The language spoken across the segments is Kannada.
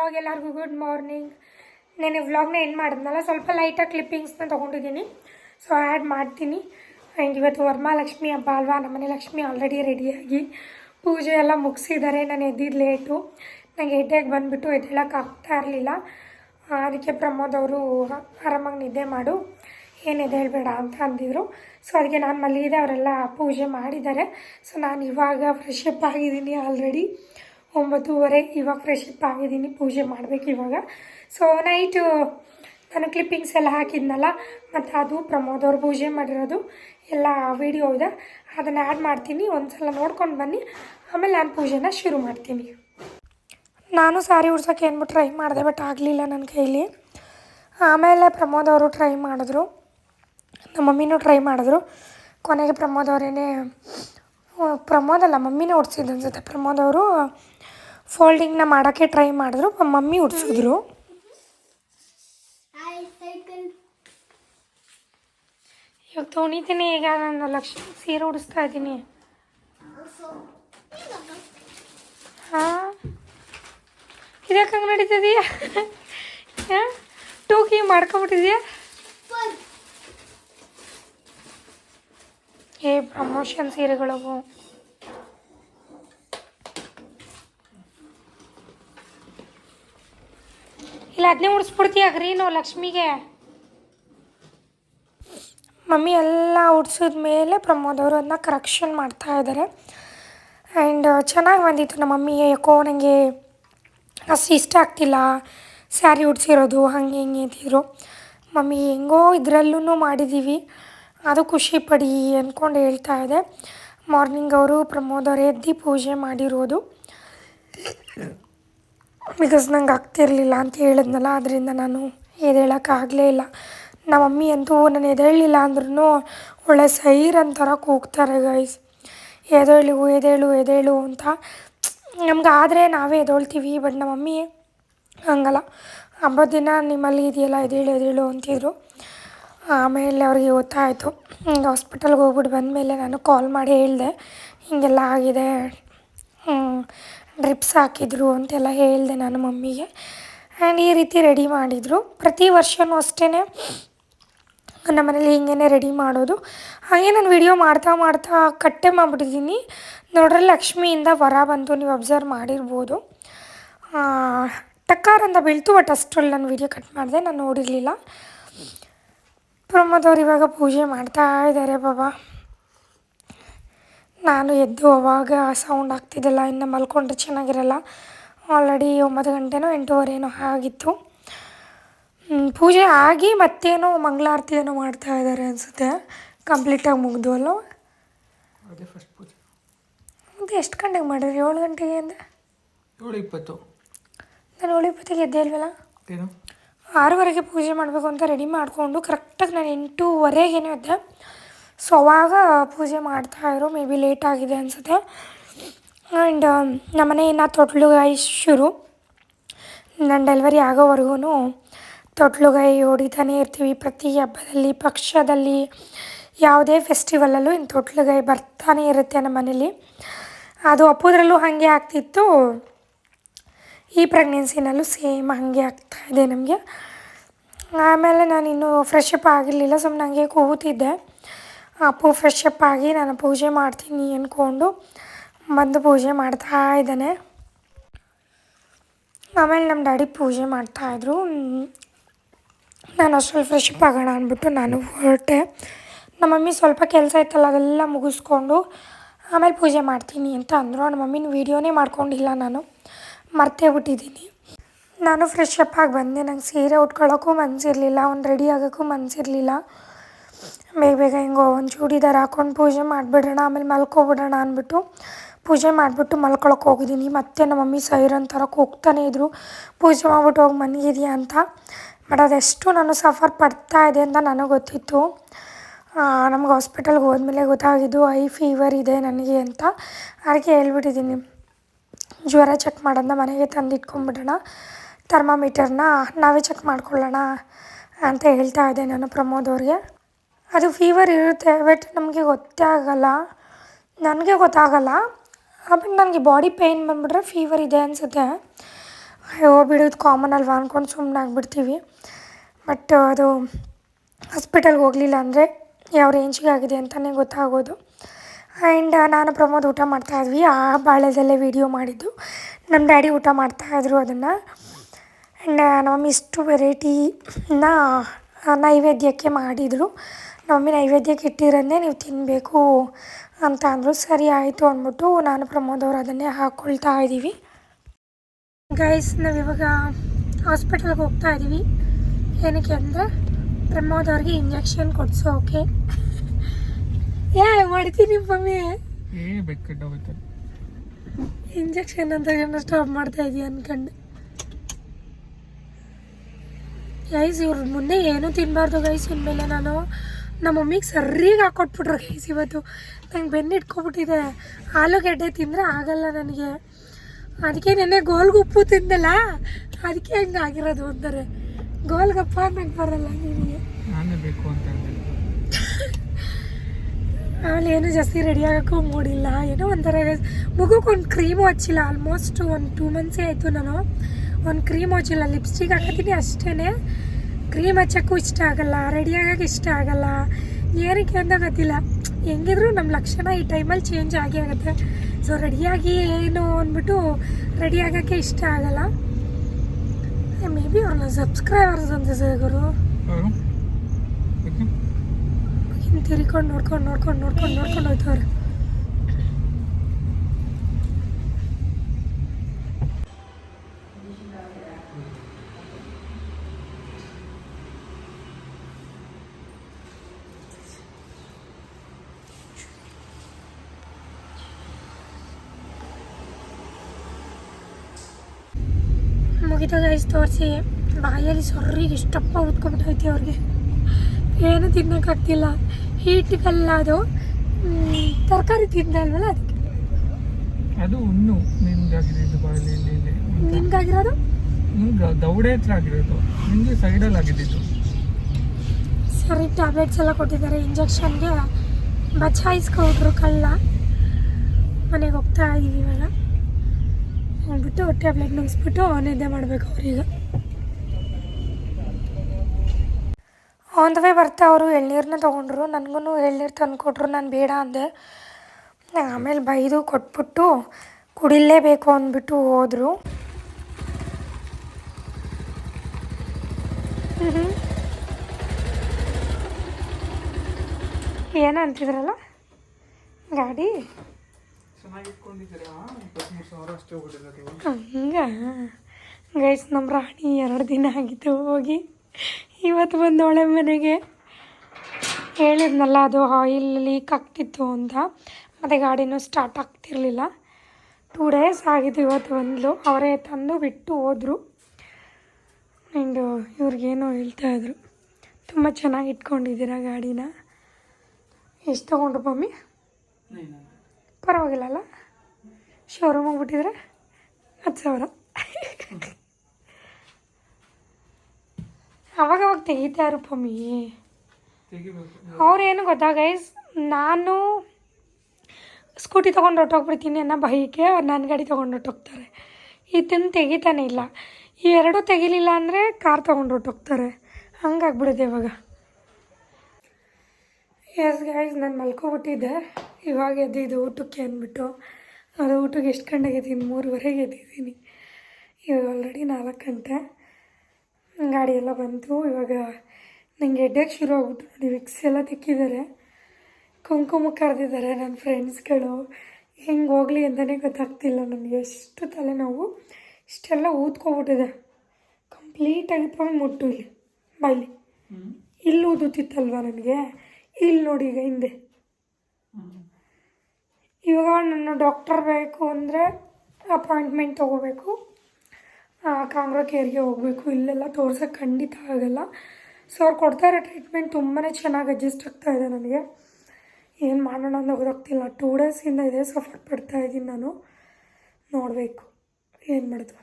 ವ್ಲಾಗ್ ಎಲ್ಲರಿಗೂ ಗುಡ್ ಮಾರ್ನಿಂಗ್ ನಾನು ವ್ಲಾಗ್ನ ಏನು ಮಾಡಿದ್ನಲ್ಲ, ಸ್ವಲ್ಪ ಲೈಟಾಗಿ ಕ್ಲಿಪ್ಪಿಂಗ್ಸ್ನ ತೊಗೊಂಡಿದ್ದೀನಿ. ಸೊ ಆ್ಯಡ್ ಮಾಡ್ತೀನಿ. ಆ್ಯಂಡ್ ಇವತ್ತು ವರಮಹಾಲಕ್ಷ್ಮಿ ಹಬ್ಬ ಅಲ್ವಾ? ನಮ್ಮನೆ ಲಕ್ಷ್ಮಿ ಆಲ್ರೆಡಿ ರೆಡಿಯಾಗಿ ಪೂಜೆ ಎಲ್ಲ ಮುಗಿಸಿದ್ದಾರೆ. ನಾನು ಎದ್ದಿದ್ದು ಲೇಟು ನನಗೆ ಹೆಡ್ಡೇಗೆ ಬಂದುಬಿಟ್ಟು ಎದ್ದೇಳಕ್ಕೆ ಆಗ್ತಾ ಇರಲಿಲ್ಲ. ಅದಕ್ಕೆ ಪ್ರಮೋದ್ ಅವರು ಆರಾಮಾಗಿ ನಿದ್ದೆ ಮಾಡು. ಏನು ಎದ್ದೇಳಬೇಡ ಅಂತ ಅಂದಿದ್ರು. ಸೊ ಅದಕ್ಕೆ ನಾನು ಮಲಗಿದೆ ಅವರೆಲ್ಲ ಪೂಜೆ ಮಾಡಿದ್ದಾರೆ. ಸೊ ನಾನು ಇವಾಗ ಫ್ರೆಶ್ ಅಪ್ ಆಗಿದ್ದೀನಿ ಆಲ್ರೆಡಿ ಒಂಬತ್ತೂವರೆ ಇವಾಗ ಫ್ರೆಶ್ ಅಪ್ ಆಗಿದ್ದೀನಿ, ಪೂಜೆ ಮಾಡಬೇಕು ಇವಾಗ. ಸೊ ನೈಟು ನಾನು ಕ್ಲಿಪ್ಪಿಂಗ್ಸ್ ಎಲ್ಲ ಹಾಕಿದ್ನಲ್ಲ, ಮತ್ತು ಅದು ಪ್ರಮೋದ್ ಅವ್ರು ಪೂಜೆ ಮಾಡಿರೋದು, ಎಲ್ಲ ವೀಡಿಯೋ ಇದೆ. ಅದನ್ನು ಆ್ಯಡ್ ಮಾಡ್ತೀನಿ ಒಂದು ಸಲ ನೋಡ್ಕೊಂಡು ಬನ್ನಿ. ಆಮೇಲೆ ನಾನು ಪೂಜೆನ ಶುರು ಮಾಡ್ತೀನಿ. ನಾನು ಸಾರಿ ಉಡ್ಸೋಕೆ ಏನ್ಬಿಟ್ಟು ಟ್ರೈ ಮಾಡಿದೆ ಬಟ್ ಆಗಲಿಲ್ಲ ನನ್ನ ಕೈಲಿ. ಆಮೇಲೆ ಪ್ರಮೋದ್ ಅವರು ಟ್ರೈ ಮಾಡಿದ್ರು. ನಮ್ಮ ಮಮ್ಮಿನೂ ಟ್ರೈ ಮಾಡಿದ್ರು. ಕೊನೆಗೆ ಪ್ರಮೋದ್ ಅವರೇನೇ ಪ್ರಮೋದ್ ಅಲ್ಲ, ಮಮ್ಮಿನೇ ಉಡ್ಸಿದ್ದು ಅನ್ಸುತ್ತೆ. ಪ್ರಮೋದ್ ಅವರು ಫೋಲ್ಡಿಂಗ್ನ ಮಾಡೋಕ್ಕೆ ಟ್ರೈ ಮಾಡಿದ್ರು. ಮಮ್ಮಿ ಉಡ್ಸಿದ್ರು. ಇವಾಗ ತೊಣಿತೀನಿ ಈಗ ನಾನು ಲಕ್ಷ್ಮಿ ಸೀರೆ ಉಡಿಸ್ತಾ ಇದ್ದೀನಿ. ಹಾಂ? ಇದಕ್ಕೆ ಹಂಗೆ ನಡೀತಿದೆಯಾ? ಟೂಕಿ ಮಾಡ್ಕೊಂಬಿಟ್ಟಿದ್ಯಾ? ಏ ಪ್ರಮೋಷನ್ ಸೀರೆಗಳವು. ಅದನ್ನೇ ಉಡಿಸ್ಬಿಡ್ತೀಯಾಗ್ರಿ ಗ್ರೀನು ಲಕ್ಷ್ಮಿಗೆ? ಮಮ್ಮಿ ಎಲ್ಲ ಉಡ್ಸಿದ ಮೇಲೆ ಪ್ರಮೋದ್ ಅವರು ಅದನ್ನ ಕರೆಕ್ಷನ್ ಮಾಡ್ತಾ ಇದ್ದಾರೆ ಆ್ಯಂಡ್ ಚೆನ್ನಾಗಿ ಬಂದಿತ್ತು ನಮ್ಮ ಮಮ್ಮಿ ಯಾಕೋ ನನಗೆ ಅಷ್ಟು ಇಷ್ಟ ಆಗ್ತಿಲ್ಲ. ಸ್ಯಾರಿ ಉಡ್ಸಿರೋದು, ಹಾಗೆ ಹಿಂಗೆ ಅಂತಿದ್ರು ಮಮ್ಮಿ, ಹೆಂಗೋ ಇದರಲ್ಲೂ ಮಾಡಿದ್ದೀವಿ ಅದು ಖುಷಿ ಪಡಿ ಅಂದ್ಕೊಂಡು ಹೇಳ್ತಾ ಇದೆ. ಮಾರ್ನಿಂಗ್ ಅವರು, ಪ್ರಮೋದ್ ಅವರು ಎದ್ದು ಪೂಜೆ ಮಾಡಿರೋದು. ಬಿಕಾಸ್ ನಂಗೆ ಆಗ್ತಿರಲಿಲ್ಲ ಅಂತ ಹೇಳಿದ್ನಲ್ಲ ಅದರಿಂದ ನಾನು ಎದ್ದೇಳೋಕ್ಕಾಗಲೇ ಇಲ್ಲ. ನಮ್ಮ ಮಮ್ಮಿ ಅಂತೂ ನಾನು ಎದ್ದೇಳಲಿಲ್ಲ ಅಂದ್ರೂ ಒಳ್ಳೆ ಸೈರನ್ ಥರ ಕೂಗ್ತಾರೆ ಗೈಸ್ ಎದೇಳು ಎದೇಳು ಎದೇಳು ಅಂತ. ನಮ್ಗೆ ಆದರೆ ನಾವೇ ಎದೊಳ್ತೀವಿ ಬಟ್ ನಮ್ಮ ಮಮ್ಮಿ ಹಂಗಲ್ಲ. ಹಬ್ಬದ ದಿನ ನಿಮ್ಮಲ್ಲಿ ಇದೆಯಲ್ಲ ಎದೇಳು ಎದೇಳು ಅಂತಿದ್ರು. ಆಮೇಲೆ ಅವ್ರಿಗೆ ಗೊತ್ತಾಯಿತು. ಹಿಂಗೆ ಹಾಸ್ಪಿಟಲ್ಗೆ ಹೋಗ್ಬಿಟ್ಟು ಬಂದಮೇಲೆ ನಾನು ಕಾಲ್ ಮಾಡಿ ಹೇಳಿದೆ, ಹೀಗೆಲ್ಲ ಆಗಿದೆ. ಡ್ರಿಪ್ಸ್ ಹಾಕಿದ್ರು ಅಂತೆಲ್ಲ ಹೇಳಿದೆ ನಾನು ಮಮ್ಮಿಗೆ. ಆ್ಯಂಡ್ ಈ ರೀತಿ ರೆಡಿ ಮಾಡಿದರು. ಪ್ರತಿ ವರ್ಷವೂ ಅಷ್ಟೇ ನಮ್ಮ ಮನೇಲಿ ಹಿಂಗೇ ರೆಡಿ ಮಾಡೋದು. ಹಾಗೆ ನಾನು ವಿಡಿಯೋ ಮಾಡ್ತಾ ಮಾಡ್ತಾ ಕಟ್ಟೆ ಮಾಡಿಬಿಟ್ಟಿದ್ದೀನಿ. ನೋಡ್ರೆ ಲಕ್ಷ್ಮಿಯಿಂದ ವರ ಬಂತು ನೀವು ಅಬ್ಸರ್ವ್ ಮಾಡಿರ್ಬೋದು. ಟಕ್ಕಾರ್ ಅಂತ ಬೀಳ್ತು ಬಟ್ ಅಷ್ಟರಲ್ಲಿ ನಾನು ವಿಡಿಯೋ ಕಟ್ ಮಾಡಿದೆ, ನಾನು ನೋಡಿರಲಿಲ್ಲ. ಪ್ರಮೋದವ್ರು ಇವಾಗ ಪೂಜೆ ಮಾಡ್ತಾ ಇದ್ದಾರೆ ಬಾಬಾ ನಾನು ಎದ್ದು ಅವಾಗ ಸೌಂಡ್ ಆಗ್ತಿದ್ದಿಲ್ಲ ಇನ್ನು ಮಲ್ಕೊಂಡ್ರೆ ಚೆನ್ನಾಗಿರಲ್ಲ. ಆಲ್ರೆಡಿ ಒಂಬತ್ತು ಗಂಟೆನೋ ಎಂಟೂವರೆನೋ ಆಗಿತ್ತು. ಪೂಜೆ ಆಗಿ ಮತ್ತೇನೋ ಮಂಗಳಾರತಿ ಏನೋ ಮಾಡ್ತಾ ಇದ್ದಾರೆ ಅನಿಸುತ್ತೆ. ಕಂಪ್ಲೀಟಾಗಿ ಮುಗಿದು ಅಲ್ಲೋ ಮುಂದೆ ಎಷ್ಟು ಗಂಟೆಗೆ ಮಾಡಿದ್ರಿ? ಏಳು ಗಂಟೆಗೆ ಅಂದರೆ? ಏಳು ಇಪ್ಪತ್ತು. ನಾನು ಏಳು ಇಪ್ಪತ್ತಿಗೆ ಎದ್ದೆ ಇಲ್ವಲ್ಲ? ಏನು? ಆರೂವರೆಗೆ ಪೂಜೆ ಮಾಡಬೇಕು ಅಂತ ರೆಡಿ ಮಾಡಿಕೊಂಡು ಕರೆಕ್ಟಾಗಿ ನಾನು ಎಂಟೂವರೆಗೇನೋ ಇದ್ದೆ ಸೊ, ಅವಾಗ ಪೂಜೆ ಮಾಡ್ತಾಯಿದ್ರು ಮೇ ಬಿ ಲೇಟ್ ಆಗಿದೆ ಅನಿಸುತ್ತೆ. ಆ್ಯಂಡ್ ಇನ್ನು ತೊಟ್ಲುಗಾಯಿ ಶುರು. ನನ್ನ ಡೆಲಿವರಿ ಆಗೋವರೆಗೂ ತೊಟ್ಲುಗಾಯಿ ಹೊಡಿತಾನೆ ಇರ್ತೀವಿ. ಪ್ರತಿ ಹಬ್ಬದಲ್ಲಿ, ಪಕ್ಷದಲ್ಲಿ, ಯಾವುದೇ ಫೆಸ್ಟಿವಲಲ್ಲೂ ಇನ್ನು ತೊಟ್ಲುಗಾಯಿ ಬರ್ತಾನೆ ಇರುತ್ತೆ ನಮ್ಮ ಮನೇಲಿ. ಅದು ಅಪ್ಪುದ್ರಲ್ಲೂ ಹಾಗೆ ಆಗ್ತಿತ್ತು. ಈ ಪ್ರೆಗ್ನೆನ್ಸಿನಲ್ಲೂ ಸೇಮ್ ಹಾಗೆ ಆಗ್ತಾಯಿದೆ ನಮಗೆ. ಆಮೇಲೆ ನಾನು ಇನ್ನೂ ಫ್ರೆಶ್ ಅಪ್ ಆಗಿರಲಿಲ್ಲ ಸುಮ್ಮನೆ ಹಂಗೆ ಕೂತಿದ್ದೆ. ಅಪ್ಪು ಫ್ರೆಶ್ ಅಪ್ ಆಗಿ ನಾನು ಪೂಜೆ ಮಾಡ್ತೀನಿ ಅಂದ್ಕೊಂಡು ಬಂದು ಪೂಜೆ ಮಾಡ್ತಾ ಇದ್ದಾನೆ. ಆಮೇಲೆ ನಮ್ಮ ಡ್ಯಾಡಿ ಪೂಜೆ ಮಾಡ್ತಾಯಿದ್ರು ನಾನು ಅಷ್ಟರಲ್ಲಿ ಫ್ರೆಶ್ ಅಪ್ ಆಗೋಣ ಅಂದ್ಬಿಟ್ಟು ನಾನು ಹೊರಟೆ. ನಮ್ಮ ಮಮ್ಮಿ ಸ್ವಲ್ಪ ಕೆಲಸ ಇತ್ತಲ್ಲ, ಅದೆಲ್ಲ ಮುಗಿಸ್ಕೊಂಡು ಆಮೇಲೆ ಪೂಜೆ ಮಾಡ್ತೀನಿ ಅಂತ ಅಂದರು. ನಮ್ಮ ಮಮ್ಮಿನ ವೀಡಿಯೋನೇ ಮಾಡ್ಕೊಂಡಿಲ್ಲ ನಾನು. ಮರ್ತೇ ಬಿಟ್ಟಿದ್ದೀನಿ. ನಾನು ಫ್ರೆಶ್ ಅಪ್ ಆಗಿ ಬಂದೆ. ನಂಗೆ ಸೀರೆ ಉಟ್ಕೊಳ್ಳೋಕ್ಕೂ ಮನಸ್ಸಿರಲಿಲ್ಲ ಅವ್ನು ರೆಡಿ ಆಗೋಕ್ಕೂ ಮನಸ್ಸಿರಲಿಲ್ಲ ಬೇಗ ಬೇಗ ಹೆಂಗೋ ಒಂದು ಚೂಡಿದಾರ್ ಹಾಕ್ಕೊಂಡು ಪೂಜೆ ಮಾಡಿಬಿಡೋಣ, ಆಮೇಲೆ ಮಲ್ಕೊಬಿಡೋಣ ಅಂದ್ಬಿಟ್ಟು ಪೂಜೆ ಮಾಡಿಬಿಟ್ಟು ಮಲ್ಕೊಳಕ್ಕೆ ಹೋಗಿದ್ದೀನಿ. ಮತ್ತೆ ನಮ್ಮ ಮಮ್ಮಿ ಸೈರನ್ ತರಕ್ಕೆ ಹೋಗ್ತಾನೆ ಇದ್ದರು ಪೂಜೆ ಮಾಡಿಬಿಟ್ಟು ಹೋಗಿ ಮನಗಿದೆಯಾ ಅಂತ. ಬಟ್ ಅದೆಷ್ಟು ನಾನು ಸಫರ್ ಪಡ್ತಾ ಇದೆ ಅಂತ ನನಗೆ ಗೊತ್ತಿತ್ತು. ನಮ್ಗೆ ಹಾಸ್ಪಿಟಲ್ಗೆ ಹೋದ್ಮೇಲೆ ಗೊತ್ತಾಗಿದ್ದು ಐ ಫೀವರ್ ಇದೆ ನನಗೆ ಅಂತ. ಅದಕ್ಕೆ ಹೇಳ್ಬಿಟ್ಟಿದ್ದೀನಿ. ಜ್ವರ ಚೆಕ್ ಮಾಡೋಣ ಮನೆಗೆ ತಂದು ಇಟ್ಕೊಂಡ್ಬಿಡೋಣ ಥರ್ಮಾಮೀಟರ್ನ ನಾವೇ ಚೆಕ್ ಮಾಡ್ಕೊಳ್ಳೋಣ ಅಂತ ಹೇಳ್ತಾ ಇದ್ದೆ ನಾನು ಪ್ರಮೋದ್ ಅವ್ರಿಗೆ. ಅದು ಫೀವರ್ ಇರುತ್ತೆ ಬಟ್ ನಮಗೆ ಗೊತ್ತೇ ಆಗಲ್ಲ ನನಗೆ ಗೊತ್ತಾಗಲ್ಲ ಬಟ್ ನನಗೆ ಬಾಡಿ ಪೇಯ್ನ್ ಬಂದುಬಿಟ್ರೆ ಫೀವರ್ ಇದೆ ಅನಿಸುತ್ತೆ. ಅಯ್ಯೋ, ಬಿಡೋದು ಕಾಮನ್ ಅಲ್ವಾ ಅಂದ್ಕೊಂಡು ಸುಮ್ಮನೆ ಆಗಿಬಿಡ್ತೀವಿ. ಬಟ್ ಅದು ಹಾಸ್ಪಿಟಲ್ಗೆ ಹೋಗಲಿಲ್ಲ ಅಂದರೆ ಯಾವ ರೇಂಜಿಗೆ ಆಗಿದೆ ಅಂತಲೇ ಗೊತ್ತಾಗೋದು. ಆ್ಯಂಡ್ ನಾನು ಪ್ರಮೋದ್ ಊಟ ಮಾಡ್ತಾಯಿದ್ವಿ ಆ ಬಾಳೆದಲ್ಲೇ ವೀಡಿಯೋ ಮಾಡಿದ್ದು. ನಮ್ಮ ಡ್ಯಾಡಿ ಊಟ ಮಾಡ್ತಾಯಿದ್ರು ಅದನ್ನು. ಆ್ಯಂಡ್ ನಮ್ಮ ಇಷ್ಟು ವೆರೈಟಿನ ನೈವೇದ್ಯಕ್ಕೆ ಮಾಡಿದರು. ನಮ್ಮಿ ನೈವೇದ್ಯಕ್ಕೆ ಇಟ್ಟಿರೋದನ್ನೇ ನೀವು ತಿನ್ನಬೇಕು ಅಂತ ಅಂದರು ಸರಿ ಆಯಿತು ಅಂದ್ಬಿಟ್ಟು ನಾನು ಪ್ರಮೋದ್ ಅವರು ಅದನ್ನೇ ಹಾಕ್ಕೊಳ್ತಾ ಇದ್ದೀವಿ. ಗೈಸ್ ನಾವಿವಾಗ ಹಾಸ್ಪಿಟಲ್ಗೆ ಹೋಗ್ತಾ ಇದ್ದೀವಿ. ಏನಕ್ಕೆ ಅಂದರೆ ಪ್ರಮೋದ್ ಅವ್ರಿಗೆ ಇಂಜೆಕ್ಷನ್ ಮಾಡ್ತೀನಿ ಮಮ್ಮಿ. ಏ ಬೆಕ್ಕಡ್ಡ ಹೋಗ್ತಾರೆ ಇಂಜೆಕ್ಷನ್ ಅಂತ ಏನೋ ಸ್ಟಾಪ್ ಮಾಡ್ತಾ ಇದೀಯ ಅನ್ಕಂಡು. ಗೈಸ್ ಇವ್ರ ಮುಂದೆ ಏನೂ ತಿನ್ನಬಾರ್ದು ಗೈಸ್ ಇನ್ಮೇಲೆ ನಾನು ನಮ್ಮ ಮಮ್ಮಿಗೆ ಸರಿಗೆ ಹಾಕೊಟ್ಬಿಟ್ರು. ಗೈಸ್ ಇವತ್ತು. ನಂಗೆ ಬೆನ್ನಿಟ್ಕೊಬಿಟ್ಟಿದೆ ಆಲೂಗಡ್ಡೆ ಆಲೂಗೆಡ್ಡೆ ತಿಂದರೆ ಆಗಲ್ಲ ನನಗೆ. ಅದಕ್ಕೆ ನೆನ್ನೆ ಗೋಲ್ಗುಪ್ಪು ತಿಂದಲ್ಲ ಅದಕ್ಕೆ ಹಂಗೆ ಆಗಿರೋದು ಅಂತಾರೆ ಗೋಲ್ಗಪ್ಪ ಅನ್ನಕ್ಕೆ ಬರಲ್ಲ ನಿಮಗೆ ಆಮೇಲೆ ಏನು ಜಾಸ್ತಿ ರೆಡಿ ಆಗೋಕ್ಕೂ ಮೂಡಿಲ್ಲ. ಏನೋ ಒಂಥರ ಮುಖಕ್ಕೆ ಒಂದು ಕ್ರೀಮು ಹಚ್ಚಿಲ್ಲ. ಆಲ್ಮೋಸ್ಟ್ ಒಂದು ಟೂ ಮಂತ್ಸೇ ಆಯಿತು ನಾನು. ಒಂದು ಕ್ರೀಮ್ ಹಚ್ಚಿಲ್ಲ. ಲಿಪ್ಸ್ಟಿಕ್ ಹಾಕತ್ತೀನಿ ಅಷ್ಟೇ ಕ್ರೀಮ್ ಹಚ್ಚೋಕ್ಕೂ ಇಷ್ಟ ಆಗಲ್ಲ ರೆಡಿ ಆಗೋಕ್ಕೆ ಇಷ್ಟ ಆಗಲ್ಲ. ಏನಕ್ಕೆ ಅಂತ ಗೊತ್ತಿಲ್ಲ. ಹೆಂಗಿದ್ರು ನಮ್ಮ ಲಕ್ಷಣ ಈ ಟೈಮಲ್ಲಿ ಚೇಂಜ್ ಆಗೇ ಆಗುತ್ತೆ. ಸೊ ರೆಡಿಯಾಗಿ ಏನು ಅಂದ್ಬಿಟ್ಟು ರೆಡಿ ಆಗೋಕ್ಕೆ ಇಷ್ಟ ಆಗಲ್ಲ. ಮೇ ಬಿ ಅವ್ರನ್ನ ಸಬ್ಸ್ಕ್ರೈಬರ್ಸ್ ಅಂತ ಗುರು. ಅವರು ಓಕೆ ಹಿಂಗೆ ತಿರ್ಕೊಂಡು ನೋಡ್ಕೊಂಡು ನೋಡ್ಕೊಂಡು ನೋಡ್ಕೊಂಡು ನೋಡ್ಕೊಂಡು ಹೋಯ್ತವ್ರೆ. ಮುಗಿತ ಗೈಸ್ ತೋರಿಸಿ. ಬಾಯಲ್ಲಿ ಸೊರ್ರಿಗೆ ಇಷ್ಟಪ್ಪ ಉತ್ಕೊಂಡ್ಬಿಟ್ಟೈತಿ ಅವ್ರಿಗೆ. ಏನು ತಿನ್ನೋಕ್ಕಾಗ್ತಿಲ್ಲ ಹೀಟ್ಗಲ್ಲ ಅದು ತರಕಾರಿ ತಿಂದೆ ಅಲ್ವಲ್ಲ ಅದಕ್ಕೆ. ಅದು ಹುಣ್ಣು ನಿಂದಾಗಿದೆ ಇದು ಬಾಯಲ್ಲಿ ಇಲ್ಲಿ ನಿನ್ಗಾಗಿರೋದು? ನಿಮ್ಗೆ ದೌಡೆ ಹತ್ರ ಆಗಿರೋದು. ನಿಮಗೆ ಸೈಡಲ್ಲಿ ಆಗಿದ್ದು. ಸರಿ ಟ್ಯಾಬ್ಲೆಟ್ಸ್ ಎಲ್ಲ ಕೊಟ್ಟಿದ್ದಾರೆ. ಇಂಜೆಕ್ಷನ್ಗೆ ಬಚಾಯಿಸ್ಕೊಟ್ರು ಕಳ್ಳ. ಮನೆಗೆ ಹೋಗ್ತಾ ಇದೀವಿ ಇವಾಗ. ಹೋಗ್ಬಿಟ್ಟು ಟ್ಯಾಬ್ಲೆಟ್ ನುಗ್ಸ್ಬಿಟ್ಟು ನಿದ್ದೆ ಮಾಡಬೇಕು ಅವ್ರೀಗ. ಆನ್ ದ ವೇ ಬರ್ತಾ ಅವರು ಎಳ್ನೀರನ್ನ ತೊಗೊಂಡ್ರು. ನನಗೂ ಎಳ್ನೀರು ತಂದು ಕೊಟ್ಟರು ನಾನು ಬೇಡ ಅಂದೆ. ಆಮೇಲೆ ಬೈದು ಕೊಟ್ಬಿಟ್ಟು ಕುಡಿಲೇಬೇಕು ಅಂದ್ಬಿಟ್ಟು ಹೋದರು. ಏನಂತಿದ್ರಲ್ಲ ಏನೋ ಅಂತಿದ್ರಲ್ಲ ಗಾಡಿ? ಹಂಗ? ಗೈಸ್ ನಮ್ಮ ರಾಣಿ ಎರಡು ದಿನ ಆಗಿತ್ತು ಹೋಗಿ ಇವತ್ತು ಬಂದವಳೆ ಮನೆಗೆ ಹೇಳಿದ್ನಲ್ಲ, ಅದು ಆಯಿಲ್ ಲೀಕ್ ಆಗ್ತಿತ್ತು ಅಂತ. ಮತ್ತು ಗಾಡಿನೂ ಸ್ಟಾರ್ಟ್ ಆಗ್ತಿರಲಿಲ್ಲ. ಟೂ ಡೇಸ್ ಆಗಿತ್ತು ಇವತ್ತು ಬಂದಲು. ಅವರೇ ತಂದು ಬಿಟ್ಟು ಹೋದರು. ಆ್ಯಂಡ್ ಇವ್ರಿಗೇನೋ ಹೇಳ್ತಾಯಿದ್ರು ತುಂಬ ಚೆನ್ನಾಗಿ ಇಟ್ಕೊಂಡಿದ್ದೀರಾ ಗಾಡಿನ? ಎಷ್ಟು ತೊಗೊಂಡ್ರು ಮಮ್ಮಿ? ಪರವಾಗಿಲ್ಲಲ್ಲ? ಶೋರೂಮ್ ಹೋಗ್ಬಿಟ್ಟಿದ್ರೆ ಹತ್ತು ಸಾವಿರ. ಅವಾಗ ಅವಾಗ ತೆಗಿತಾರು ಪಮ್ಮಿ. ಅವ್ರೇನು ಗೊತ್ತಾ ಗೈಸ್ ನಾನು ಸ್ಕೂಟಿ ತೊಗೊಂಡು ಹೊಟ್ಟೋಗ್ಬಿಡ್ತೀನಿ ಅನ್ನೋ ಬೈಕೆ ಅವ್ರು ನನ್ನ ಗಾಡಿ ತೊಗೊಂಡು ಹೊಟ್ಟೋಗ್ತಾರೆ ಇದನ್ನು ತೆಗಿತಾನೆ ಇಲ್ಲ. ಈ ಎರಡೂ ತೆಗಿಲಿಲ್ಲ ಅಂದರೆ ಕಾರ್ ತೊಗೊಂಡು ಹೊಟ್ಟೋಗ್ತಾರೆ ಹಂಗಾಗ್ಬಿಡುತ್ತೆ ಇವಾಗ. ಎಸ್ ಗೈಸ್ ನಾನು ಮಲ್ಕೊಬಿಟ್ಟಿದ್ದೆ ಇವಾಗ ಎದ್ದಿದ್ದು ಊಟಕ್ಕೆ ಅಂದ್ಬಿಟ್ಟು. ಅದು ಊಟಕ್ಕೆ ಎಷ್ಟು ಗಂಟೆಗೆ ಎದ್ದೀನಿ ಮೂರುವರೆಗೆ ಎದ್ದಿದ್ದೀನಿ. ಇವಾಗ ಆಲ್ರೆಡಿ ನಾಲ್ಕು ಗಂಟೆ. ಗಾಡಿ ಎಲ್ಲ ಬಂತು. ಇವಾಗ ನನಗೆ ಎಡ್ಡಕ್ಕೆ ಶುರು ಆಗ್ಬಿಟ್ಟು ನೋಡಿ ವಿಕ್ಸ್ ಎಲ್ಲ ತಿಕ್ಕಿದ್ದಾರೆ. ಕುಂಕುಮ ಕರೆದಿದ್ದಾರೆ ನನ್ನ ಫ್ರೆಂಡ್ಸ್ಗಳು ಹೆಂಗೆ ಹೋಗಲಿ ಅಂತಲೇ ಗೊತ್ತಾಗ್ತಿಲ್ಲ ನನಗೆ. ಎಷ್ಟು ತಲೆನೋವು. ಇಷ್ಟೆಲ್ಲ ಊದ್ಕೊಬಿಟ್ಟಿದೆ. ಕಂಪ್ಲೀಟಾಗಿ ಪಾಯಿಂಟ್ ಮುಟ್ಟು ಇಲ್ಲಿ ಬಾಯ್ಲಿ. ಇಲ್ಲಿ ಊದುತ್ತಿತ್ತಲ್ವ ನನಗೆ? ಇಲ್ಲಿ ನೋಡಿ ಈಗ ಹಿಂದೆ. ಇವಾಗ ನನ್ನ ಡಾಕ್ಟರ್ ಬೇಕು ಅಂದರೆ ಅಪಾಯಿಂಟ್ಮೆಂಟ್ ತೊಗೋಬೇಕು. ಕಾಂಗ್ರೋ ಕೇರ್ಗೆ ಹೋಗಬೇಕು. ಇಲ್ಲೆಲ್ಲ ತೋರ್ಸೋಕ್ಕೆ ಖಂಡಿತ ಆಗೋಲ್ಲ. ಸೊ ಅವ್ರು ಕೊಡ್ತಾ ಇರೋ ಟ್ರೀಟ್ಮೆಂಟ್ ತುಂಬಾ ಚೆನ್ನಾಗಿ ಅಡ್ಜಸ್ಟ್ ಆಗ್ತಾ ಇದೆ ನನಗೆ. ಏನು ಮಾಡೋಣ ಅಂತ ಗೊತ್ತಾಗ್ತಿಲ್ಲ. ಟೂ ಡೇಸಿಂದ ಇದೆ ಸಫರ್ ಪಡ್ತಾ ಇದ್ದೀನಿ ನಾನು. ನೋಡಬೇಕು. ಏನು ಮಾಡೋದು?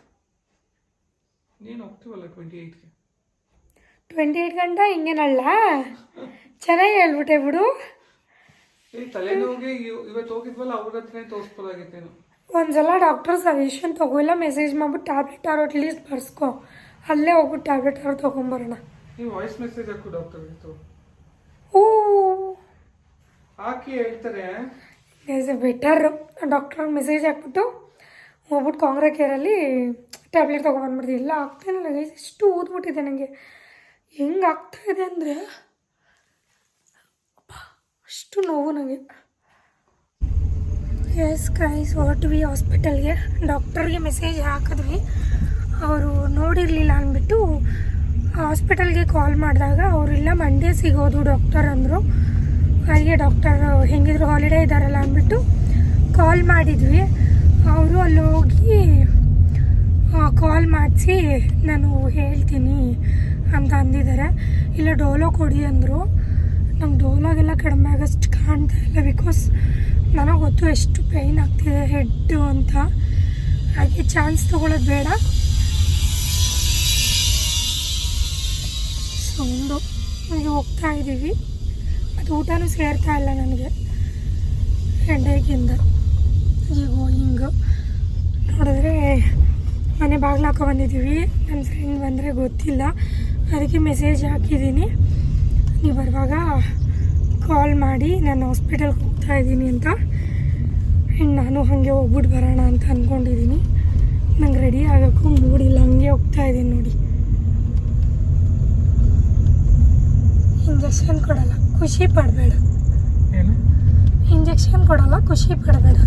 ನೀನು ಹೋಗ್ತೀವಲ್ಲ ಟ್ವೆಂಟಿ ಏಯ್ಟ್ಗೆ ಟ್ವೆಂಟಿ ಏಯ್ಟ್ ಗಂಟೆ ಹಿಂಗೇನಲ್ಲ? ಚೆನ್ನಾಗಿ ಹೇಳ್ಬಿಟ್ಟೆ ಬಿಡು. ಒಂದ್ಸಲ ಡಾಕ್ಟರ್ ಸಜೆಷನ್ ತಗೋಲ್ಲ ಮೆಸೇಜ್ ಮಾಡ್ಬಿಟ್ಟು ಟ್ಯಾಬ್ಲೆಟ್ ಆರು ಅಟ್ಲೀಸ್ಟ್ ಬರ್ಸ್ಕೊ. ಅಲ್ಲೇ ಹೋಗ್ಬಿಟ್ಟು ಟ್ಯಾಬ್ಲೆಟ್ ಆರು ತಗೊಂಬರೋಣ. ವಾಯ್ಸ್ ಮೆಸೇಜ್ ಹಾಕು ಡಾಕ್ಟರ್ ಓ ಹಾಕಿ ಹೇಳ್ತಾರೆ ಇಸ್ ಬೆಟರ್ ಡಾಕ್ಟ್ರಿಗೆ ಮೆಸೇಜ್ ಹಾಕ್ಬಿಟ್ಟು ಹೋಗ್ಬಿಟ್ಟು ಕಾಂಗ್ರೆ ಕೇರಲ್ಲಿ ಟ್ಯಾಬ್ಲೆಟ್ ತೊಗೊಂಬಂದ್ಬಿಡ್ತೀವಿ ಇಲ್ಲ ಆಗ್ತಾಯಿಲ್ಲ ಗೈಸ್ ಎಷ್ಟು ಊದ್ಬಿಟ್ಟಿದೆ ನನಗೆ ಹೆಂಗೆ ಆಗ್ತಾ ಇದೆ ಅಂದರೆ ಅಷ್ಟು ನೋವು ನನಗೆ. ಎಸ್ ಕೈಸ್ ಹೊರಟ್ವಿ ಹಾಸ್ಪಿಟಲ್ಗೆ ಡಾಕ್ಟರ್ಗೆ ಮೆಸೇಜ್ ಹಾಕಿದ್ವಿ. ಅವರು ನೋಡಿರಲಿಲ್ಲ ಅಂದ್ಬಿಟ್ಟು ಹಾಸ್ಪಿಟಲ್ಗೆ ಕಾಲ್ ಮಾಡಿದಾಗ ಅವರಿಲ್ಲ ಮಂಡೇ ಸಿಗೋದು ಡಾಕ್ಟರ್ ಅಂದರು. ಹಾಗೆ ಡಾಕ್ಟರ್ ಹೆಂಗಿದ್ರು ಹಾಲಿಡೇ ಇದ್ದಾರಲ್ಲ ಅಂದ್ಬಿಟ್ಟು ಕಾಲ್ ಮಾಡಿದ್ವಿ. ಅವರು ಅಲ್ಲಿ ಹೋಗಿ ಕಾಲ್ ಮಾಡಿಸಿ, ನಾನು ಹೇಳ್ತೀನಿ ಅಂತ ಅಂದಿದ್ದಾರೆ. ಇಲ್ಲ, ಡೋಲೋ ಕೊಡಿ ಅಂದರು. ನಂಗೆ ಡೋಲಾಗೆಲ್ಲ ಕಡಿಮೆ ಆಗೋಷ್ಟು ಕಾಣ್ತಾ ಇಲ್ಲ ಬಿಕಾಸ್ ನನಗೆ ಗೊತ್ತು ಎಷ್ಟು ಪೇಯ್ನ್ ಆಗ್ತಿದೆ ಹೆಡ್ಡು ಅಂತ. ಹಾಗೆ ಚಾನ್ಸ್ ತೊಗೊಳೋದು ಬೇಡ. ಸೌಂಡು ನನಗೆ ಹೋಗ್ತಾ ಇದ್ದೀವಿ ಮತ್ತು ಊಟನೂ ಸೇರ್ತಾ ಇಲ್ಲ ನನಗೆ. ಹೆಡ್ಡೇಕಿಂದ ಈಗ ಹಿಂಗೆ ನೋಡಿದ್ರೆ ಮನೆ ಬಾಗಿಲು ಹಾಕೋ ಬಂದಿದ್ದೀವಿ ನನ್ನ ಫ್ರೆಂಡ್ ಬಂದರೆ ಗೊತ್ತಿಲ್ಲ. ಅದಕ್ಕೆ ಮೆಸೇಜ್ ಹಾಕಿದ್ದೀನಿ. ನೀವು ಬರುವಾಗ ಕಾಲ್ ಮಾಡಿ ನಾನು ಹಾಸ್ಪಿಟಲ್ಗೆ ಹೋಗ್ತಾ ಇದ್ದೀನಿ ಅಂತ. ಆ್ಯಂಡ್ ನಾನು ಹಾಗೆ ಹೋಗ್ಬಿಟ್ಟು ಬರೋಣ ಅಂತ ಅಂದ್ಕೊಂಡಿದ್ದೀನಿ ನಂಗೆ ರೆಡಿ ಆಗೋಕ್ಕೂ ಮೂಡಿಲ್ಲ ಹಂಗೆ ಹೋಗ್ತಾ ಇದ್ದೀನಿ ನೋಡಿ. ಇಂಜೆಕ್ಷನ್ ಕೊಡಲ್ಲ ಖುಷಿ ಪಡಬೇಡ. ಇಂಜೆಕ್ಷನ್ ಕೊಡಲ್ಲ ಖುಷಿ ಪಡಬೇಡ.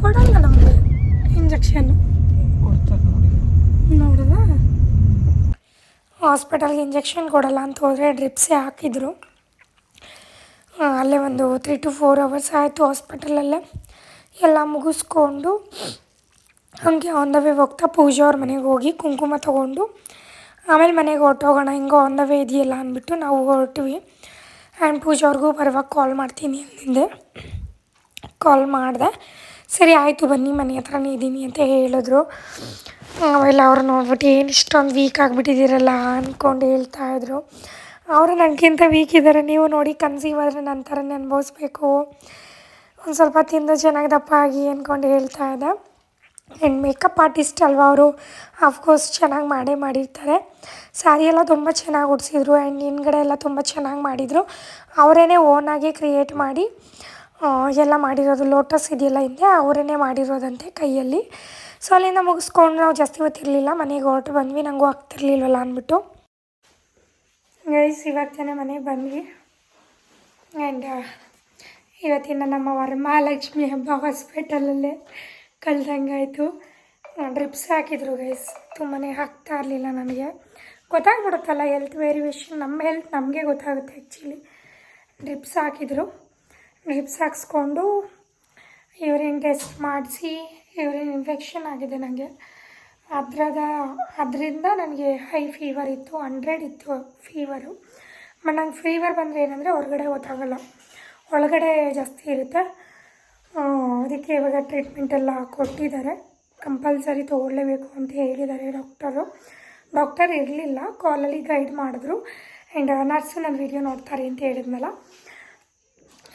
ಕೊಡಲ್ಲ ನಮಗೆ ಇಂಜೆಕ್ಷನ್ನು ಹಾಸ್ಪಿಟಲ್ಗೆ ಇಂಜೆಕ್ಷನ್ ಕೊಡಲ್ಲ ಅಂತ ಹೋದರೆ ಡ್ರಿಪ್ಸೇ ಹಾಕಿದ್ರು. ಅಲ್ಲೇ ಒಂದು ತ್ರೀ ಟು ಫೋರ್ ಅವರ್ಸ್ ಆಯಿತು ಹಾಸ್ಪಿಟಲಲ್ಲೇ. ಎಲ್ಲ ಮುಗಿಸ್ಕೊಂಡು ಹಾಗೆ ಆನ್ ದ ವೇ ಹೋಗ್ತಾ ಪೂಜಾ ಅವ್ರ ಮನೆಗೆ ಹೋಗಿ ಕುಂಕುಮ ತೊಗೊಂಡು ಆಮೇಲೆ ಮನೆಗೆ ಹೊರ್ಟೋಗೋಣ, ಹಿಂಗೆ ಆನ್ ದ ವೇ ಇದೆಯಲ್ಲ ಅಂದ್ಬಿಟ್ಟು ನಾವು ಹೊರಟ್ವಿ. ಆ್ಯಂಡ್ ಪೂಜಾ ಅವ್ರಿಗೂ ಬರುವಾಗ ಕಾಲ್ ಮಾಡ್ತೀನಿ ಅಂದಿದ್ದೆ. ಕಾಲ್ ಮಾಡಿದೆ. ಸರಿ, ಆಯಿತು ಬನ್ನಿ, ಮನೆ ಹತ್ರನೇ ಇದ್ದೀನಿ ಅಂತ ಹೇಳಿದ್ರು. ಆಮೇಲೆ ಅವ್ರು ನೋಡ್ಬಿಟ್ಟು ಏನು ಇಷ್ಟೊಂದು ವೀಕ್ ಆಗಿಬಿಟ್ಟಿದ್ದೀರಲ್ಲ ಅಂದ್ಕೊಂಡು ಹೇಳ್ತಾ ಇದ್ರು. ಅವರು ನನಗಿಂತ ವೀಕ್ ಇದ್ದಾರೆ ನೀವು ನೋಡಿ ಕನ್ಸೀವ್ ಆದರೆ ನನ್ನ ಥರನೇ ಅನುಭವಿಸ್ಬೇಕು. ಒಂದು ಸ್ವಲ್ಪ ತಿಂದು ಚೆನ್ನಾಗಿ ದಪ್ಪ ಆಗಿ ಅಂದ್ಕೊಂಡು ಹೇಳ್ತಾ ಇದ್ದೆ. ಆ್ಯಂಡ್ ಮೇಕಪ್ ಆರ್ಟಿಸ್ಟ್ ಅಲ್ವಾ ಅವರು? ಆಫ್ಕೋರ್ಸ್ ಚೆನ್ನಾಗಿ ಮಾಡೇ ಮಾಡಿರ್ತಾರೆ. ಸ್ಯಾರಿ ಎಲ್ಲ ತುಂಬ ಚೆನ್ನಾಗಿ ಉಡ್ಸಿದ್ರು ಆ್ಯಂಡ್ ಹಿಂದ್ಗಡೆ ಎಲ್ಲ ತುಂಬ ಚೆನ್ನಾಗಿ ಮಾಡಿದರು. ಅವರೇ ಓನಾಗಿ ಕ್ರಿಯೇಟ್ ಮಾಡಿ ಎಲ್ಲ ಮಾಡಿರೋದು. ಲೋಟಸ್ ಇದೆಯಲ್ಲ ಹಿಂದೆ ಅವರೇ ಮಾಡಿರೋದಂತೆ ಕೈಯಲ್ಲಿ. ಸೊ ಅಲ್ಲಿಂದ ಮುಗಿಸ್ಕೊಂಡು ನಾವು ಜಾಸ್ತಿ ಹೊತ್ತಿರಲಿಲ್ಲ. ಮನೆಗೆ ಹೊರಟು ಬಂದ್ವಿ. ನನಗೂ ಆಗ್ತಿರ್ಲಿಲ್ವಲ್ಲ ಅಂದ್ಬಿಟ್ಟು. ಗೈಸ್ ಇವತ್ತೇ ಮನೆಗೆ ಬಂದ್ವಿ. ಆ್ಯಂಡ್ ಇವತ್ತಿನ ನಮ್ಮ ವರಮಹಾಲಕ್ಷ್ಮಿ ಹಬ್ಬ ಹಾಸ್ಪಿಟಲಲ್ಲೇ ಕಳ್ದಂಗಾಯಿತು. ಡ್ರಿಪ್ಸ್ ಹಾಕಿದ್ರು ಗೈಸ್ ತುಂಬನೇ ಹಾಕ್ತಾ ಇರಲಿಲ್ಲ ನನಗೆ. ಗೊತ್ತಾಗ್ಬಿಡುತ್ತಲ್ಲ ಹೆಲ್ತ್ ವೇರಿಯೇಷನ್ ನಮ್ಮ ಹೆಲ್ತ್ ನಮಗೆ ಗೊತ್ತಾಗುತ್ತೆ ಆ್ಯಕ್ಚುಲಿ ಡ್ರಿಪ್ಸ್ ಹಾಕಿದ್ರು. ಡ್ರಿಪ್ಸ್ ಹಾಕ್ಸ್ಕೊಂಡು ಯೂರಿನ್ ಟೆಸ್ಟ್ ಮಾಡಿಸಿ ಯೂರಿನ್ ಇನ್ಫೆಕ್ಷನ್ ಆಗಿದೆ ನನಗೆ ಅದ್ರಾಗ, ಅದರಿಂದ ನನಗೆ ಹೈ ಫೀವರ್ ಇತ್ತು ಹಂಡ್ರೆಡ್ ಇತ್ತು ಫೀವರು ಬಟ್ ನಂಗೆ ಫೀವರ್ ಬಂದರೆ ಏನಂದರೆ ಹೊರಗಡೆ ಗೊತ್ತಾಗಲ್ಲ ಒಳಗಡೆ ಜಾಸ್ತಿ ಇರುತ್ತೆ. ಅದಕ್ಕೆ ಇವಾಗ ಟ್ರೀಟ್ಮೆಂಟ್ ಎಲ್ಲ ಕೊಟ್ಟಿದ್ದಾರೆ. ಕಂಪಲ್ಸರಿ ತೊಗೊಳ್ಳೇಬೇಕು ಅಂತ ಹೇಳಿದ್ದಾರೆ ಡಾಕ್ಟರು ಡಾಕ್ಟರ್ ಇರಲಿಲ್ಲ ಕಾಲಲ್ಲಿ ಗೈಡ್ ಮಾಡಿದ್ರು. ಆ್ಯಂಡ್ ನರ್ಸು ನನ್ನ ವೀಡಿಯೋ ನೋಡ್ತಾರೆ ಅಂತ ಹೇಳಿದ್ನಲ್ಲ.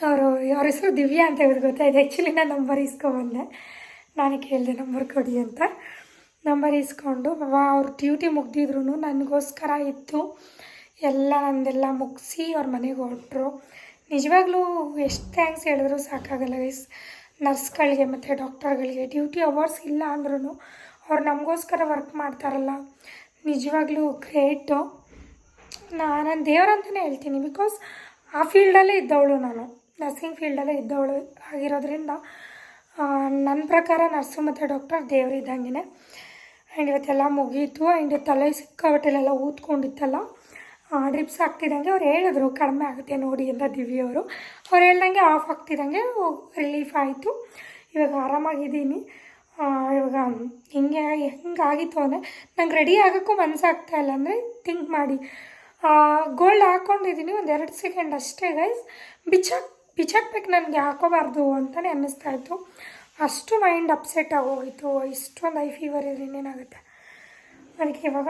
ಅವರು, ಅವ್ರ ಹೆಸರು ದಿವ್ಯಾ ಅಂತ ಹೇಳಿದ್ರು ಗೊತ್ತಾಯ್ತು. ಆ್ಯಕ್ಚುಲಿ ನಾನು ನಂಬರ್ ಇಸ್ಕೊಬಂದೆ. ನಾನು ಕೇಳಿದೆ ನಂಬರ್ ಕೊಡಿ ಅಂತ. ನಂಬರ್ ಇಸ್ಕೊಂಡು ಅವ್ರ ಡ್ಯೂಟಿ ಮುಗ್ದಿದ್ರು ನನಗೋಸ್ಕರ ಇತ್ತು ಎಲ್ಲ ನಂದೆಲ್ಲ ಮುಗಿಸಿ ಅವ್ರ ಮನೆಗೆ ಹೊರಟ್ರು. ನಿಜವಾಗ್ಲೂ ಎಷ್ಟು ಥ್ಯಾಂಕ್ಸ್ ಹೇಳಿದ್ರು ಸಾಕಾಗಲ್ಲ ಗೈಸ್ ನರ್ಸ್ಗಳಿಗೆ ಮತ್ತು ಡಾಕ್ಟರ್ಗಳಿಗೆ ಡ್ಯೂಟಿ ಅವರ್ಸ್ ಇಲ್ಲ ಅಂದ್ರೂ ಅವ್ರು ನಮಗೋಸ್ಕರ ವರ್ಕ್ ಮಾಡ್ತಾರಲ್ಲ. ನಿಜವಾಗ್ಲೂ ಗ್ರೇಟು ನಾನು ದೇವರಂತಲೇ ಹೇಳ್ತೀನಿ ಬಿಕಾಸ್ ಆ ಫೀಲ್ಡಲ್ಲೇ ಇದ್ದವಳು ನಾನು. ನರ್ಸಿಂಗ್ ಫೀಲ್ಡಲ್ಲೇ ಇದ್ದವಳು ಆಗಿರೋದ್ರಿಂದ ನನ್ನ ಪ್ರಕಾರ ನರ್ಸು ಮತ್ತು ಡಾಕ್ಟರ್ ದೇವರಿದ್ದಂಗೆ ಆ್ಯಂಡ್ ಇವತ್ತೆಲ್ಲ ಮುಗೀತು. ಆ್ಯಂಡ್ ತಲೆ ಸಿಕ್ಕಾಬಟ್ಟೆಲ್ಲ ಊದ್ಕೊಂಡಿತ್ತಲ್ಲ. ಡ್ರಿಪ್ಸ್ ಆಗ್ತಿದ್ದಂಗೆ ಅವ್ರು ಹೇಳಿದ್ರು, ಕಡಿಮೆ ಆಗುತ್ತೆ ನೋಡಿ ಅಂತ ದಿವ್ಯವರು ಅವ್ರು. ಹೇಳ್ದಂಗೆ ಆಫ್ ಆಗ್ತಿದ್ದಂಗೆ ರಿಲೀಫ್ ಆಯಿತು. ಇವಾಗ ಆರಾಮಾಗಿದ್ದೀನಿ. ಇವಾಗ ಹಿಂಗೆ ಹೆಂಗಾಗಿತ್ತು ಅಂದರೆ ನಂಗೆ ರೆಡಿ ಆಗೋಕ್ಕೂ ಮನಸ್ಸಾಗ್ತಾ ಇಲ್ಲ ಅಂದರೆ ಥಿಂಕ್ ಮಾಡಿ. ಗೋಲ್ಡ್ ಹಾಕ್ಕೊಂಡಿದ್ದೀನಿ ಒಂದು ಎರಡು ಸೆಕೆಂಡ್ ಅಷ್ಟೇ ಗೈಸ್ ಬಿಚ್ಚಾಕ್ ಬಿಚ್ಚಾಕ್ಬೇಕು ನನಗೆ ಹಾಕೋಬಾರ್ದು ಅಂತಲೇ ಅನ್ನಿಸ್ತಾ ಇತ್ತು. ಅಷ್ಟು ಮೈಂಡ್ ಅಪ್ಸೆಟ್ ಆಗೋಗಿತ್ತು. ಇಷ್ಟೊಂದು ಐ ಫೀವರ್ ಇದ್ರೆ ಇನ್ನೇನಾಗುತ್ತೆ? ಅದಕ್ಕೆ ಇವಾಗ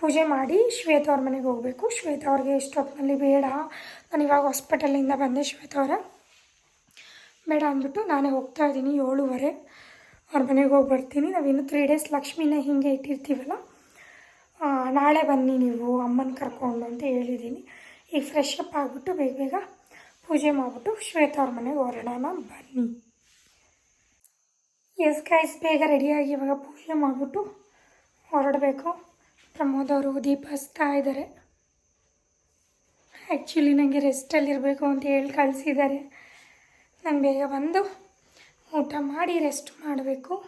ಪೂಜೆ ಮಾಡಿ ಶ್ವೇತ ಅವ್ರ ಮನೆಗೆ ಹೋಗಬೇಕು. ಶ್ವೇತ ಅವ್ರಿಗೆ ಇಷ್ಟೊತ್ತಿನಲ್ಲಿ ಬೇಡ. ನಾನು ಇವಾಗ ಹಾಸ್ಪಿಟಲಿಂದ ಬಂದೆ ಶ್ವೇತ ಅವರ. ಬೇಡ ಅಂದ್ಬಿಟ್ಟು ನಾನೇ ಹೋಗ್ತಾ ಇದ್ದೀನಿ ಏಳುವರೆ. ಅವ್ರ ಮನೆಗೆ ಹೋಗಿ ಬರ್ತೀನಿ. ನಾವಿನ್ನು ತ್ರೀ ಡೇಸ್ ಲಕ್ಷ್ಮಿನ ಹೀಗೆ ಇಟ್ಟಿರ್ತೀವಲ್ಲ? ನಾಳೆ ಬನ್ನಿ ನೀವು, ಅಮ್ಮನ ಕರ್ಕೊಂಡು ಅಂತ ಹೇಳಿದ್ದೀನಿ. ಈಗ ಫ್ರೆಶ್ ಅಪ್ ಆಗಿಬಿಟ್ಟು ಬೇಗ ಬೇಗ ಪೂಜೆ ಮಾಡಿಬಿಟ್ಟು ಶ್ವೇತ ಅವ್ರ ಮನೆಗೆ ಹೊರಡೋಣ ಬನ್ನಿ. ಎಸ್ ಗೈಸ್ ಬೇಗ ರೆಡಿಯಾಗಿ ಇವಾಗ ಪೂಜೆ ಮಾಡಿಬಿಟ್ಟು ಹೊರಡಬೇಕು. ಪ್ರಮೋದ್ ಅವರು ದೀಪ ಹಚ್ತಾ ಇದ್ದಾರೆ. ಆ್ಯಕ್ಚುಲಿ ನನಗೆ ರೆಸ್ಟಲ್ಲಿರಬೇಕು ಅಂತ ಹೇಳಿ ಕಳಿಸಿದ್ದಾರೆ. ನಾನು ಬೇಗ ಬಂದು ಊಟ ಮಾಡಿ ರೆಸ್ಟ್ ಮಾಡಬೇಕು.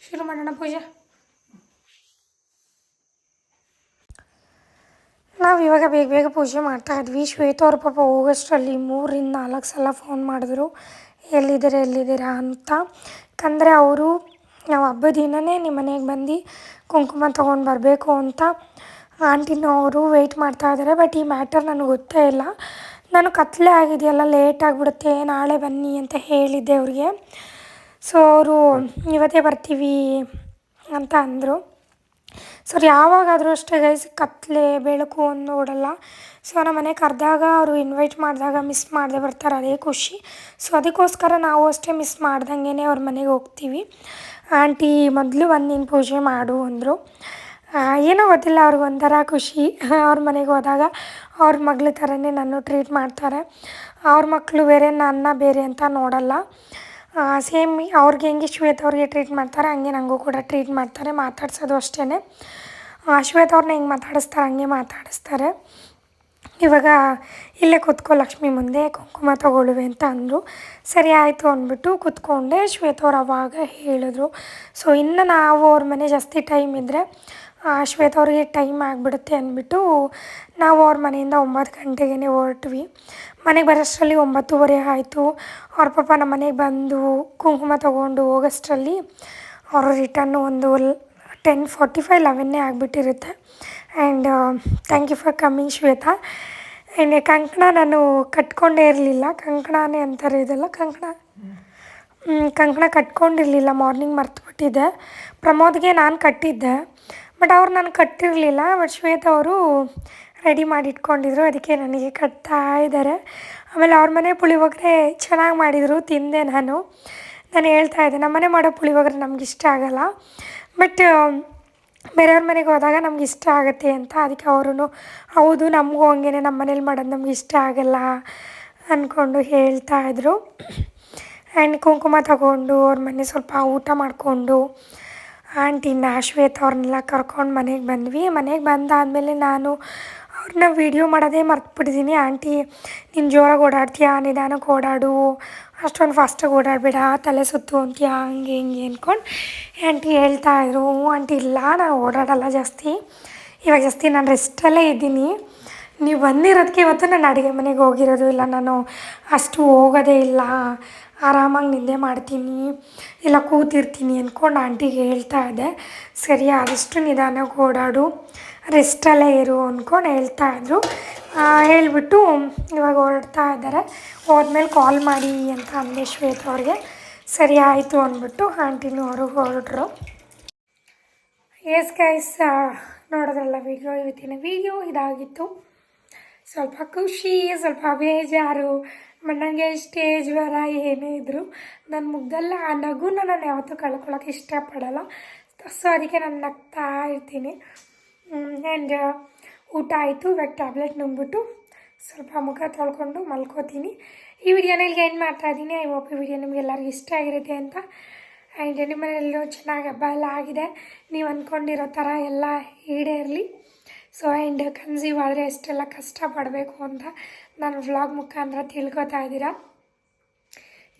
ಶುರು ಮಾಡೋಣ ಪೂಜೆ. ನಾವು ಇವಾಗ ಬೇಗ ಬೇಗ ಪೂಜೆ ಮಾಡ್ತಾ ಇದ್ವಿ. ಶ್ವೇತ ಅವ್ರ ಪಾಪ ಹೋಗೋಷ್ಟರಲ್ಲಿ ಮೂರಿಂದ ನಾಲ್ಕು ಸಲ ಫೋನ್ ಮಾಡಿದ್ರು. ಎಲ್ಲಿದ್ದೀರಾ ಎಲ್ಲಿದ್ದೀರಾ ಅಂತ. ಯಾಕಂದರೆ ಅವರು, ನಾವು ಹಬ್ಬದ ದಿನವೇ ನಿಮ್ಮ ಮನೆಗೆ ಬಂದು ಕುಂಕುಮ ತೊಗೊಂಡು ಬರಬೇಕು ಅಂತ ಆಂಟಿನೂ ಅವರು ವೆಯ್ಟ್ ಮಾಡ್ತಾ ಇದ್ದಾರೆ ಬಟ್ ಈ ಮ್ಯಾಟರ್ ನನಗೆ ಗೊತ್ತೇ ಇಲ್ಲ. ನಾನು ಕತ್ಲೆ ಆಗಿದೆಯಲ್ಲ ಲೇಟ್ ಆಗಿಬಿಡುತ್ತೆ, ನಾಳೆ ಬನ್ನಿ ಅಂತ ಹೇಳಿದ್ದೆ ಅವ್ರಿಗೆ. ಸೊ ಅವರು, ಇವತ್ತೇ ಬರ್ತೀವಿ ಅಂತ ಅಂದರು. ಸರ್, ಯಾವಾಗಾದರೂ ಅಷ್ಟೇ ಗೈಸ್ ಕತ್ಲೆ, ಬೆಳಕು ಒಂದು ನೋಡಲ್ಲ ಸೊ ನಮ್ಮ ಮನೆ ಕರೆದಾಗ ಅವರು ಇನ್ವೈಟ್ ಮಾಡಿದಾಗ ಮಿಸ್ ಮಾಡದೆ ಬರ್ತಾರೆ, ಅದೇ ಖುಷಿ. ಸೊ ಅದಕ್ಕೋಸ್ಕರ ನಾವು ಅಷ್ಟೇ ಮಿಸ್ ಮಾಡ್ದಂಗೆ ಅವ್ರ ಮನೆಗೆ ಹೋಗ್ತೀವಿ. ಆಂಟಿ ಮೊದಲು ಬಂದು ನೀನು ಪೂಜೆ ಮಾಡು ಅಂದರು. ಏನೋ ಗೊತ್ತಿಲ್ಲ, ಅವ್ರಿಗೆ ಒಂಥರ ಖುಷಿ. ಅವ್ರ ಮನೆಗೆ ಹೋದಾಗ ಅವ್ರ ಮಗಳ ಥರನೇ ನಾನು ಟ್ರೀಟ್ ಮಾಡ್ತಾರೆ. ಅವ್ರ ಮಕ್ಕಳು ಬೇರೆ, ನನ್ನ ಬೇರೆ ಅಂತ ನೋಡಲ್ಲ. ಸೇಮ್ ಅವ್ರಿಗೆ ಹೆಂಗೆ ಶ್ವೇತ ಅವ್ರಿಗೆ ಟ್ರೀಟ್ ಮಾಡ್ತಾರೆ, ಹಂಗೆ ನನಗೂ ಕೂಡ ಟ್ರೀಟ್ ಮಾಡ್ತಾರೆ, ಮಾತಾಡ್ಸೋದು ಅಷ್ಟೇ ಶ್ವೇತ ಅವ್ರನ್ನ ಹೆಂಗೆ ಮಾತಾಡಿಸ್ತಾರೆ, ಹಂಗೆ ಮಾತಾಡಿಸ್ತಾರೆ. ಇವಾಗ ಇಲ್ಲೇ ಕೂತ್ಕೋ ಲಕ್ಷ್ಮಿ ಮುಂದೆ, ಕುಂಕುಮ ತಗೊಳ್ಳುವೆ ಅಂತ ಅಂದರು. ಸರಿ ಆಯಿತು ಅಂದ್ಬಿಟ್ಟು ಕೂತ್ಕೊಂಡೆ, ಶ್ವೇತ ಅವ್ರು ಅವಾಗ ಹೇಳಿದ್ರು. ಸೊ ಇನ್ನು ನಾವು ಅವ್ರ ಮನೆ ಜಾಸ್ತಿ ಟೈಮ್ ಇದ್ದರೆ ಶ್ವೇತ ಅವ್ರಿಗೆ ಟೈಮ್ ಆಗಿಬಿಡುತ್ತೆ ಅಂದ್ಬಿಟ್ಟು ನಾವು ಅವ್ರ ಮನೆಯಿಂದ ಒಂಬತ್ತು ಗಂಟೆಗೆ ಹೊರಟ್ವಿ. ಮನೆಗೆ ಬರೋಷ್ಟರಲ್ಲಿ ಒಂಬತ್ತುವರೆ ಆಯಿತು. ಅವ್ರ ಪಾಪ ನಮ್ಮ ಮನೆಗೆ ಬಂದು ಕುಂಕುಮ ತೊಗೊಂಡು ಹೋಗೋಷ್ಟರಲ್ಲಿ ಅವರು ರಿಟರ್ನ್ ಒಂದು ಟೆನ್ ಫಾರ್ಟಿ ಫೈವ್, ಲೆವೆನ್ನೇ ಆಗಿಬಿಟ್ಟಿರುತ್ತೆ. And thank you for coming Shweta. And ಕಂಕಣ ನಾನು ಕಟ್ಕೊಂಡೇ ಇರಲಿಲ್ಲ. ಕಂಕಣನೇ ಅಂತಾರೆ ಇದೆಲ್ಲ. ಕಂಕಣ ಕಂಕಣ ಕಟ್ಕೊಂಡಿರಲಿಲ್ಲ. ಮಾರ್ನಿಂಗ್ ಮರ್ತುಬಿಟ್ಟಿದ್ದೆ ಪ್ರಮೋದ್ಗೆ ನಾನು ಕಟ್ಟಿದ್ದೆ. ಬಟ್ ಅವ್ರು ನಾನು ಕಟ್ಟಿರಲಿಲ್ಲ. ಬಟ್ ಶ್ವೇತಾ ಅವರು ರೆಡಿ ಮಾಡಿ ಇಟ್ಕೊಂಡಿದ್ರು ಅದಕ್ಕೆ ನನಗೆ ಕಟ್ತಾ ಇದ್ದಾರೆ. ಆಮೇಲೆ ಅವ್ರ ಮನೆ ಪುಳಿಯೋಗರೆ ಚೆನ್ನಾಗಿ ಮಾಡಿದರು, ತಿಂದೆ ನಾನು. ನಾನು ಹೇಳ್ತಾ ಇದ್ದೆ ನಮ್ಮ ಮನೆ ಮಾಡೋ ಪುಳಿಯೋಗರೆ ನಮ್ಗೆ ಇಷ್ಟ ಆಗಲ್ಲ. ಬಟ್ ಬೇರೆಯವ್ರ ಮನೆಗೆ ಹೋದಾಗ ನಮ್ಗೆ ಇಷ್ಟ ಆಗುತ್ತೆ ಅಂತ, ಅದಕ್ಕೆ ಅವರು ಹೌದು, ನಮಗೂ ಹಂಗೆ ನಮ್ಮ ಮನೇಲಿ ಮಾಡೋದು ನಮ್ಗೆ ಇಷ್ಟ ಆಗಲ್ಲ ಅಂದ್ಕೊಂಡು ಹೇಳ್ತಾ ಇದ್ರು. ಆ್ಯಂಡ್ ಕುಂಕುಮ ತಗೊಂಡು, ಅವ್ರ ಮನೆ ಸ್ವಲ್ಪ ಊಟ ಮಾಡಿಕೊಂಡು, ಆಂಟಿನ ಶ್ವೇತ ಅವ್ರನ್ನೆಲ್ಲ ಕರ್ಕೊಂಡು ಮನೆಗೆ ಬಂದ್ವಿ. ಮನೆಗೆ ಬಂದಾದಮೇಲೆ ನಾನು ಅವ್ರನ್ನ ವೀಡಿಯೋ ಮಾಡೋದೇ ಮರ್ತ್ಬಿಟ್ಟಿದ್ದೀನಿ ಆಂಟಿ, ನೀನು ಜೋರಾಗಿ ಓಡಾಡ್ತೀಯಾ? ನಿಧಾನಕ್ಕೆ ಓಡಾಡು. ಅಷ್ಟೊಂದು ಫಾಸ್ಟಾಗಿ ಓಡಾಡಬೇಡ. ತಲೆ ಸುತ್ತು ಅಂತೀಯ? ಹಂಗೆ ಹಿಂಗೆ ಅಂದ್ಕೊಂಡು ಆಂಟಿ ಹೇಳ್ತಾ ಇದ್ರು. ಹ್ಞೂ ಆಂಟಿ, ಇಲ್ಲ, ನಾನು ಓಡಾಡಲ್ಲ ಜಾಸ್ತಿ. ಇವಾಗ ಜಾಸ್ತಿ ನಾನು ರೆಸ್ಟಲ್ಲೇ ಇದ್ದೀನಿ. ನೀವು ಬಂದಿರೋದಕ್ಕೆ ಇವತ್ತು ನಾನು ಅಡುಗೆ ಮನೆಗೆ ಹೋಗಿರೋದು ಇಲ್ಲ, ನಾನು ಅಷ್ಟು ಹೋಗೋದೇ ಇಲ್ಲ. ಆರಾಮಾಗಿ ನಿದ್ದೆ ಮಾಡ್ತೀನಿ. ಇಲ್ಲ, ಕೂತಿರ್ತೀನಿ ಅಂದ್ಕೊಂಡು ಆಂಟಿಗೆ ಹೇಳ್ತಾ ಇದ್ದೆ. ಸರಿ, ಆದಷ್ಟು ನಿಧಾನಕ್ಕೆ ಓಡಾಡು. ರೆಸ್ಟಲ್ಲೇ ಇರು ಅಂದ್ಕೊಂಡು ಹೇಳ್ತಾ ಇದ್ರು. ಹೇಳ್ಬಿಟ್ಟು ಇವಾಗ ಹೊರಡ್ತಾ ಇದ್ದಾರೆ. ಹೋದ್ಮೇಲೆ ಕಾಲ್ ಮಾಡಿ ಅಂತ ಅಂದೆ ಶ್ವೇತ ಅವ್ರಿಗೆ. ಸರಿ ಆಯಿತು ಅಂದ್ಬಿಟ್ಟು ಆಂಟಿನೂ ಅವರು ಹೊರಟ್ರು. ಎಸ್ ಗೈಸ್ ನೋಡಿದ್ರಲ್ಲ ವೀಡಿಯೋ ಇವತ್ತಿನ ವೀಡಿಯೋ ಇದಾಗಿತ್ತು. ಸ್ವಲ್ಪ ಖುಷಿ, ಸ್ವಲ್ಪ ಬೇಜಾರು. ಮಣ್ಣಂಗೆ ಸ್ಟೇಜ್ ವರ ಏನೇ ಇದ್ದರೂ ನನ್ನ ಮುಗ್ದಲ್ಲ, ಆ ನಗುನ ನಾನು ಯಾವತ್ತೂ ಕಳ್ಕೊಳ್ಳೋಕೆ ಇಷ್ಟಪಡಲ್ಲ. ಸೊ ಅದಕ್ಕೆ ನಾನು ನಗ್ತಾ ಇರ್ತೀನಿ. ಆ್ಯಂಡ್ ಊಟ ಆಯಿತು. ಇವಾಗ ಟ್ಯಾಬ್ಲೆಟ್ ನುಂಗ್ಬಿಟ್ಟು ಸ್ವಲ್ಪ ಮುಖ ತೊಳ್ಕೊಂಡು ಮಲ್ಕೋತೀನಿ. ಈ ವಿಡಿಯೋನ ಇಲ್ಲಿಗೆ ಏನು ಮಾಡ್ತಾ ಇದ್ದೀನಿ. ಐ ಹೋಪ್ ಈ ವಿಡಿಯೋ ನಿಮಗೆಲ್ಲರಿಗೂ ಇಷ್ಟ ಆಗಿರುತ್ತೆ ಅಂತ. ಆ್ಯಂಡ್ ನಿಮ್ಮನೆಲ್ಲೂ ಚೆನ್ನಾಗಿ ಹಬ್ಬ ಎಲ್ಲ ಆಗಿದೆ. ನೀವು ಅಂದ್ಕೊಂಡಿರೋ ಥರ ಎಲ್ಲ ಈಡೇರಲಿ. ಸೊ ಆ್ಯಂಡ್ ಕನ್ಸೀವ್ ಆದರೆ ಎಷ್ಟೆಲ್ಲ ಕಷ್ಟಪಡಬೇಕು ಅಂತ ನಾನು ವ್ಲಾಗ್ ಮುಖಾಂತರ ತಿಳ್ಕೊತಾ ಇದ್ದೀರಾ.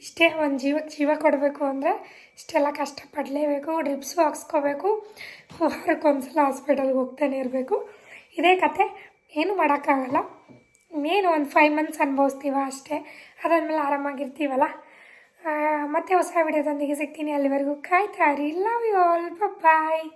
ಇಷ್ಟೇ ಒಂದು ಜೀವಕ್ಕೆ ಜೀವ ಕೊಡಬೇಕು ಅಂದರೆ ಇಷ್ಟೆಲ್ಲ ಕಷ್ಟಪಡಲೇಬೇಕು, ಡ್ರಿಪ್ಸು ಹಾಕ್ಸ್ಕೋಬೇಕು ವಾರಕ್ಕೊಂದ್ಸಲ ಹಾಸ್ಪಿಟಲ್ಗೆ ಹೋಗ್ತಾನೆ ಇರಬೇಕು. ಇದೇ ಕತೆ. ಏನು ಮಾಡೋಕ್ಕಾಗಲ್ಲ. ಇನ್ನೇನು ಒಂದು ಫೈವ್ ಮಂತ್ಸ್ ಅನುಭವಿಸ್ತೀವ ಅಷ್ಟೇ. ಅದಾದಮೇಲೆ ಆರಾಮಾಗಿರ್ತೀವಲ್ಲ. ಮತ್ತೆ ಹೊಸ ವಿಡಿಯೋದೊಂದಿಗೆ ಸಿಗ್ತೀನಿ ಅಲ್ಲಿವರೆಗೂ. ಕಾಯ್ತಾ ಇರಿ. Love you all bye